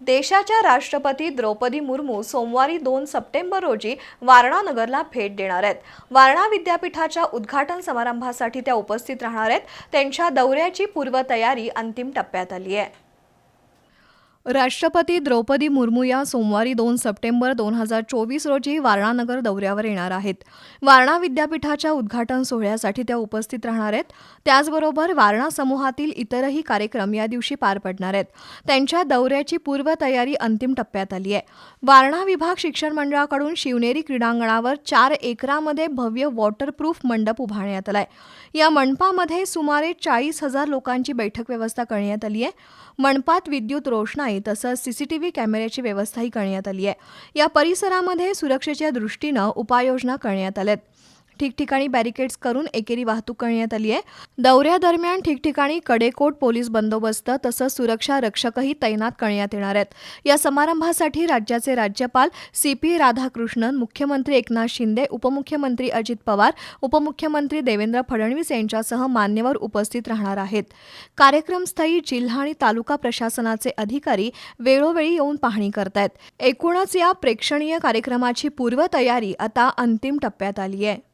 देशाच्या राष्ट्रपती द्रौपदी मुर्मू सोमवारी दोन सप्टेंबर रोजी वारणानगरला भेट देणार आहेत. वारणा विद्यापीठाच्या उद्घाटन समारंभासाठी त्या उपस्थित राहणार आहेत. त्यांच्या दौऱ्याची पूर्वतयारी अंतिम टप्प्यात आली आहे. राष्ट्रपती द्रौपदी मुर्मू या सोमवारी दोन सप्टेंबर दोन हजार चोवीस रोजी वारणानगर दौऱ्यावर येणार आहेत. वारणा विद्यापीठाच्या उद्घाटन सोहळ्यासाठी त्या उपस्थित राहणार आहेत. त्याचबरोबर वारणा समूहातील इतरही कार्यक्रम या दिवशी पार पडणार आहेत. त्यांच्या दौऱ्याची पूर्वतयारी अंतिम टप्प्यात आली आहे. वारणा विभाग शिक्षण मंडळाकडून शिवनेरी क्रीडांगणावर चार एकरामध्ये भव्य वॉटरप्रूफ मंडप उभारण्यात आला आहे या मंडपामध्ये सुमारे चाळीस हजार लोकांची बैठक व्यवस्था करण्यात आली आहे. मंडपात विद्युत रोषणाई तसंच सीसीटीव्ही कॅमेऱ्याची व्यवस्थाही करण्यात आली आहे. या परिसरामध्ये सुरक्षेच्या दृष्टीनं उपाययोजना करण्यात आल्यात. ठिकठिकाणी बॅरिकेड्स करून एकेरी वाहतूक करण्यात आली आहे. दौऱ्यादरम्यान ठिकठिकाणी कडेकोट पोलीस बंदोबस्त तसंच सुरक्षा रक्षकही तैनात करण्यात येणार आहेत. या समारंभासाठी राज्याचे राज्यपाल सी पी राधाकृष्णन मुख्यमंत्री एकनाथ शिंदे उपमुख्यमंत्री अजित पवार उपमुख्यमंत्री देवेंद्र फडणवीस यांच्यासह मान्यवर उपस्थित राहणार आहेत. कार्यक्रमस्थळी जिल्हा आणि तालुका प्रशासनाचे अधिकारी वेळोवेळी येऊन पाहणी करतायत. एकूणच या प्रेक्षणीय कार्यक्रमाची पूर्वतयारी आता अंतिम टप्प्यात आली आहे.